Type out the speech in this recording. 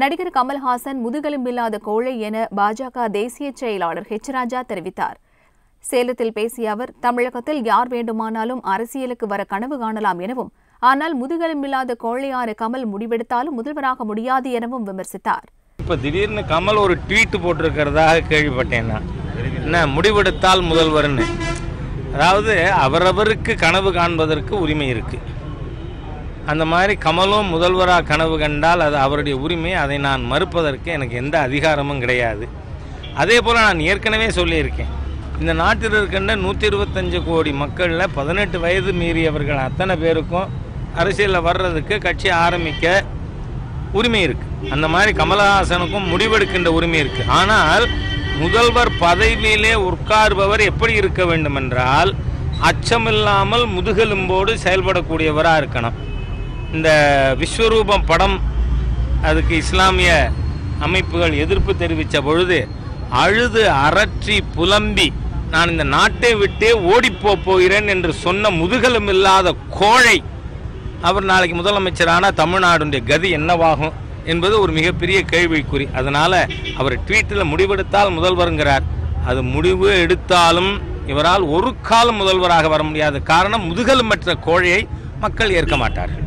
நடிகர் கமல்ஹாசன் முதுகெலும்பில்லாத கோழை என பாஜக தேசிய செயலாளர் ஹெச் ராஜா தெரிவித்தார். சேலத்தில் பேசிய அவர் தமிழகத்தில் யார் வேண்டுமானாலும் அரசியலுக்கு வர கனவு காணலாம் எனவும் ஆனால் முதுகெலும்பில்லாத கோழையான கமல் முடிவெடுத்தாலும் முதல்வராக முடியாது எனவும் விமர்சித்தார். இப்போ திடீர்னு கமல் ஒரு ட்வீட் போட்டிருக்கிறதாக கேள்விப்பட்டேன் என்ன முடிவெடுத்தால் முதல்வர்னு. அதாவது அவரவருக்கு கனவு காண்பதற்கு உரிமை இருக்கு. அந்த மாதிரி கமலும் முதல்வராக கனவு கண்டால் அது அவருடைய உரிமை அதை நான் மறுப்பதற்கு எனக்கு எந்த அதிகாரமும் கிடையாது. அதே போல் நான் ஏற்கனவே சொல்லியிருக்கேன். இந்த நாட்டில் இருக்கின்ற நூற்றி இருபத்தஞ்சு கோடி மக்களில் பதினெட்டு வயது மீறியவர்கள் அத்தனை பேருக்கும் அரசியலில் வர்றதுக்கு கட்சி ஆரம்பிக்க உரிமை இருக்குது அந்த மாதிரி கமலஹாசனுக்கும் முடிவெடுக்கின்ற உரிமை இருக்குது ஆனால் முதல்வர் பதவியிலே உட்கார்பவர் எப்படி இருக்க வேண்டும் என்றால் அச்சமில்லாமல் முதுகெலும்போடு செயல்படக்கூடியவராக இருக்கணும். இந்த விஸ்வரூபம் படம் அதுக்கு இஸ்லாமிய அமைப்புகள் எதிர்ப்பு தெரிவித்த பொழுது அழுது அரற்றி புலம்பி நான் இந்த நாட்டை விட்டே ஓடிப்போ போகிறேன் என்று சொன்ன முதுகலும் இல்லாத கோழை அவர் நாளைக்கு முதலமைச்சரான தமிழ்நாடுடைய கதி என்னவாகும் என்பது ஒரு மிகப்பெரிய கேள்விக்குறி. அதனால் அவர் ட்வீட்டில் முடிவெடுத்தால் முதல்வருங்கிறார். அது முடிவு எடுத்தாலும் இவரால் ஒரு காலம் முதல்வராக வர முடியாத காரணம் முதுகெலும்பற்ற கோழையை மக்கள் ஏற்க மாட்டார்கள்.